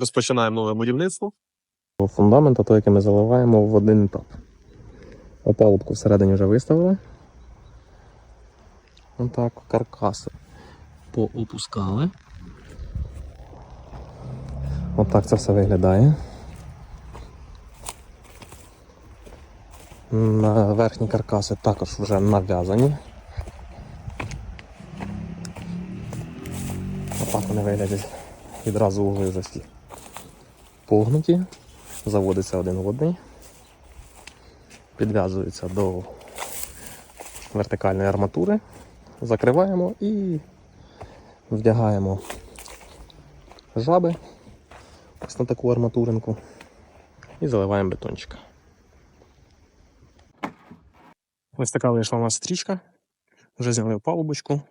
Розпочинаємо нове будівництво. Фундамента, той, який ми заливаємо в один етап. Опалубку всередині вже виставили. Отак, каркаси поопускали. Отак це все виглядає. На верхні каркаси також вже нав'язані. Отак вони виглядять відразу вже всі погнуті. Заводиться один в один, підв'язується до вертикальної арматури, закриваємо і вдягаємо жаби ось на таку арматуринку і заливаємо бетончика. Ось така вийшла у нас стрічка. Вже зняли палубочку.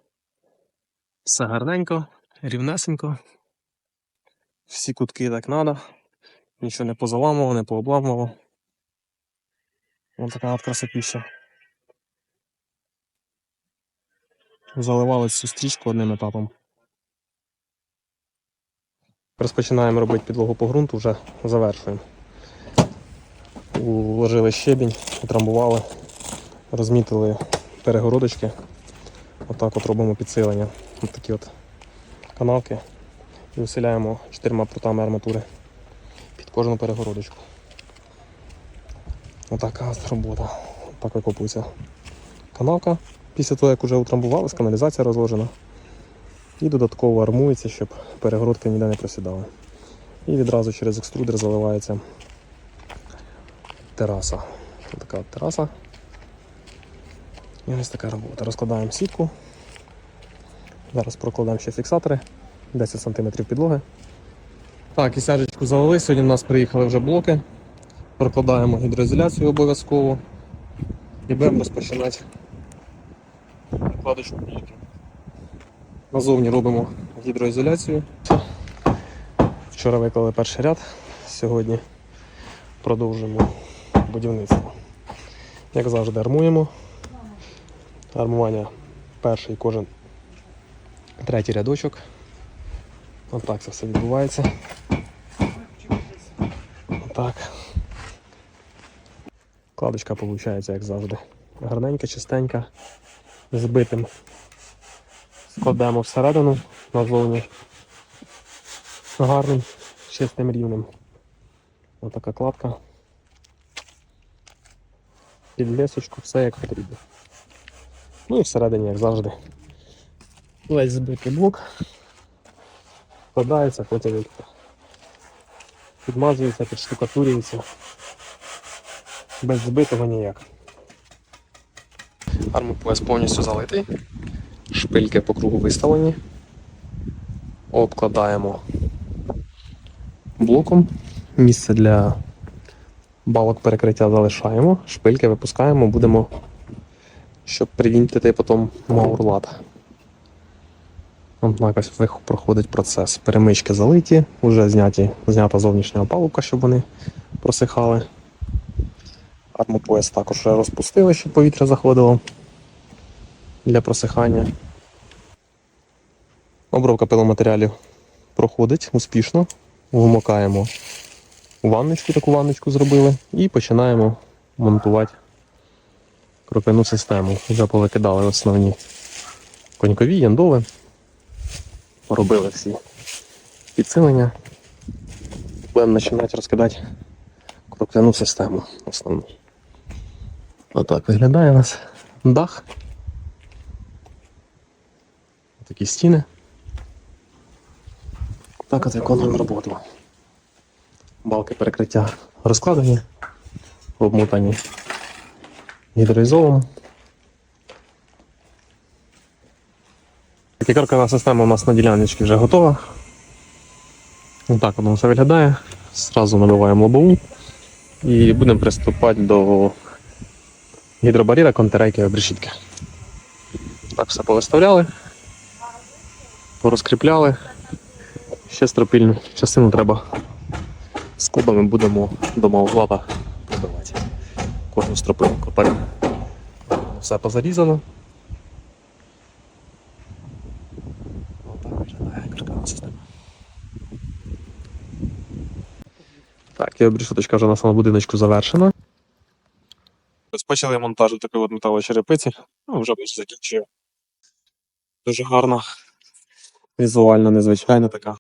Все гарненько, рівнесенько. Всі кутки так треба. Нічого не позаламував, не пообламував. Ось така от красотища. Заливали цю стрічку одним етапом. Розпочинаємо робити підлогу по ґрунту, вже завершуємо. Уложили щебінь, утрамбували, розмітили перегородочки. Отак от робимо підсилення. Ось такі от канавки. І усиляємо чотирма прутами арматури кожну перегородочку. Отака робота. Так викопується канавка після того, як вже утрамбувалась, каналізація розложена. І додатково армується, щоб перегородки ніде не просідали. І відразу через екструдер заливається тераса. Ось така от тераса. І ось така робота. Розкладаємо сітку. Зараз прокладаємо ще фіксатори 10 см підлоги. Так, і сяжечку залили. Сьогодні в нас приїхали вже блоки. Прокладаємо гідроізоляцію обов'язково і будемо розпочинати прокладочку блоків. Назовні робимо гідроізоляцію. Вчора виклали перший ряд, сьогодні продовжуємо будівництво. Як завжди, армуємо. Армування перший кожен третій рядочок. Отак це все відбувається. Отак. Кладочка виходить, як завжди. Гарненька, чистенька, збитим. Складаємо всередину назовні гарним, чистим рівнем. Отака кладка. Під лісочку, все як потрібно. Ну і всередині, як завжди. Весь збитий блок складається, потім підмазується, підштукатурюється. Без збитого ніяк. Армопояс повністю залитий. Шпильки по кругу виставлені. Обкладаємо блоком. Місце для балок перекриття залишаємо, шпильки випускаємо, будемо, щоб привінтити потім маурлат. От якось вих- проходить процес. Перемички залиті, вже зняті, знята зовнішня опалубка, щоб вони просихали. Армопояс також вже розпустили, щоб повітря заходило для просихання. Обробка пиломатеріалів проходить успішно. Вмикаємо ванночку, таку ванночку зробили, і починаємо монтувати кропивну систему. Вже повикидали основні конькові, яндоли. Поробили всі підсилення. Будемо починати розкидати кропивну систему основну. Отак виглядає у нас дах. Такі стіни. Так от виконуємо роботу. Балки перекриття розкладені, обмотані гідроізолом. Каркана система у нас на діляночці вже готова. Ось так воно все виглядає. Зразу набиваємо лобову і будемо приступати до гідробаріра, контррейки обрешітки. Так все повиставляли, порозкріпляли. Ще стропільну частину треба скобами будемо до мауглата пробивати. Кожну стропинку. Так. Все позарізано. Отак виглядає каркана система. Так, і обрішоточка вже на самому будиночку завершена. Розпочали монтаж такої от металочерепиці. Ну, вже майже закінчив. Дуже гарно. Візуально незвичайна така.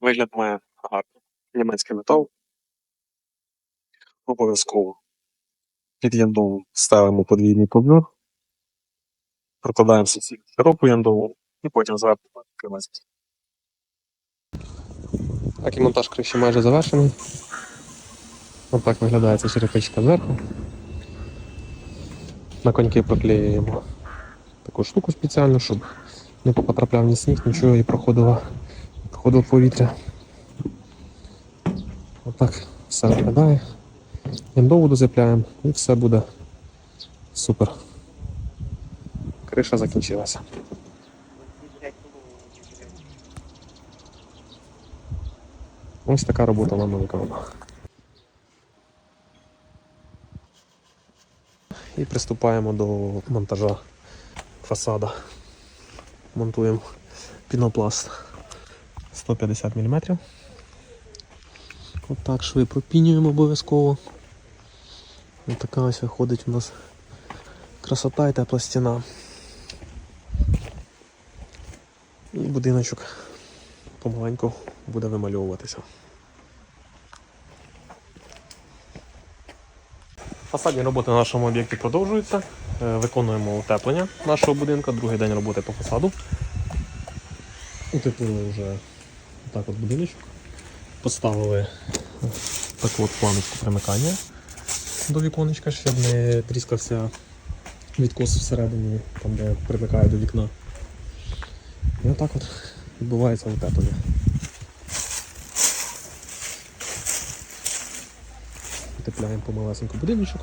Вигляд має гарний. Німецький метал. Обов'язково. Під яндову ставимо подвійний ковдор. Прокладаємо всі широку яндову і потім зверху кривець. Так, і монтаж криші майже завершений. Ось так виглядає ця черепичка зверху. На коньки проклеюємо таку штуку спеціальну, щоб не потрапляв ні сніг, нічого і проходило, проходило повітря. Отак все виглядає. Яндову дозепляємо і все буде супер. Криша закінчилася. Ось така робота нами виконана. І приступаємо до монтажа фасада. Монтуємо пінопласт 150 мм. Отак шви пропінюємо обов'язково. Ось така ось виходить у нас красота і тепла стіна. І будиночок помаленьку буде вимальовуватися. Фасадні роботи на нашому об'єкті продовжуються. Е, Виконуємо утеплення нашого будинку, другий день роботи по фасаду. Утеплили вже так от будиночок. Поставили таку от планочку примикання до віконечка, щоб не тріскався відкос всередині, там де примикає до вікна. І отак от відбувається утеплення. Утепляємо помалесенько будиночок.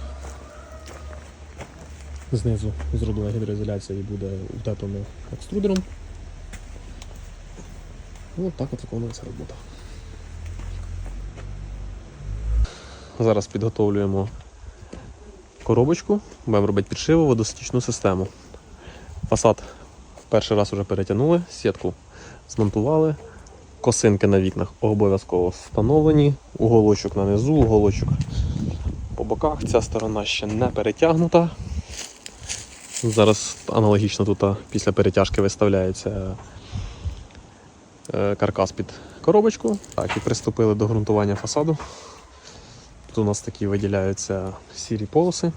Знизу зроблена гідроізоляція і буде утеплено екструдером. І от так от виконується робота. Зараз підготовлюємо коробочку, будемо робити підшиву, водостічну систему. Фасад перший раз вже перетягнули, сітку змонтували, косинки на вікнах обов'язково встановлені, уголочок на низу, уголочок по боках. Ця сторона ще не перетягнута. Зараз аналогічно тут після перетяжки виставляється е, каркас під коробочку. Так, і приступили до ґрунтування фасаду. Тут у нас такі виділяються сірі полоси.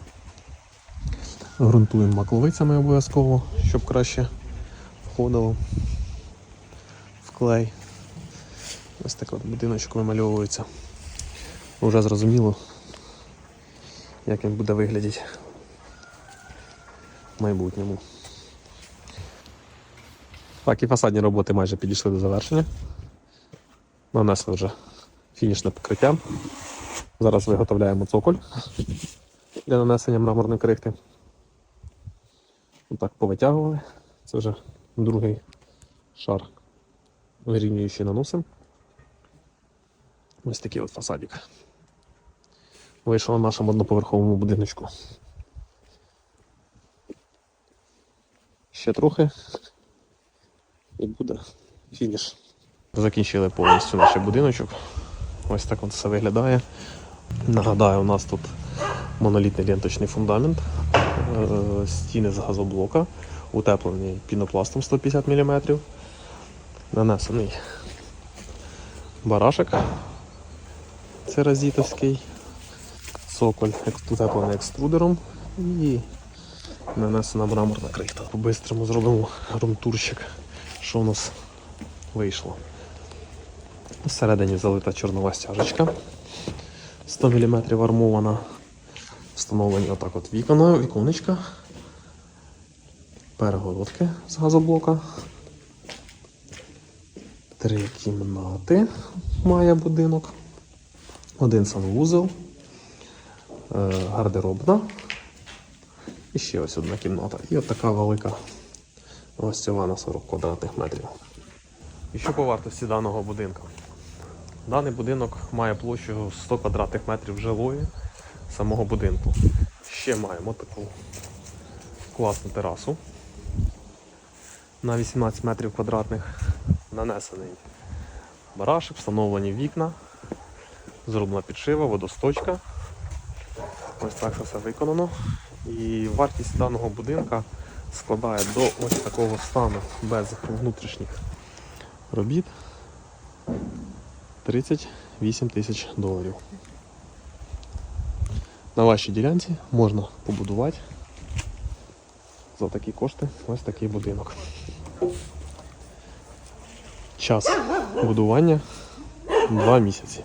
Грунтуємо макловицями обов'язково, щоб краще входило клей. Ось так от будиночок вимальовується. Уже зрозуміло, як він буде виглядати в майбутньому. Так, і фасадні роботи майже підійшли до завершення. Нанесли вже фінішне покриття. Зараз виготовляємо цоколь для нанесення мраморної крихти. Отак повитягували. Це вже другий шар вирівнюючий наносим. Ось такий от фасадик. Вийшов на нашому одноповерховому будиночку. Ще трохи і буде фініш. Закінчили повністю наш будиночок. Ось так все виглядає. Нагадаю, у нас тут монолітний ленточний фундамент, е, стіни з газоблока, утеплені пінопластом 150 мм, нанесений барашек церазітовський, цоколь ек- утеплений екструдером і нанесена мраморна крихта. По-бистрому зробимо румтурщик, що у нас вийшло. Всередині залита чорнова стяжечка. 100 мм армована. Встановлені отак от вікна, віконечка. Перегородки з газоблока. Три кімнати має будинок. Один санвузол. е, Гардеробна. І ще ось одна кімната. І от така велика гостьова на 40 квадратних метрів. І що по вартості даного будинку? Даний будинок має площу 100 квадратних метрів жилої самого будинку. Ще маємо таку класну терасу на 18 метрів квадратних. Нанесений барашек, встановлені вікна, Зроблена підшива, водосточка. Ось так все виконано. І вартість даного будинка складає до ось такого стану без внутрішніх робіт 38 тисяч доларів. На вашій ділянці можна побудувати за такі кошти ось такий будинок. Час будування 2 місяці.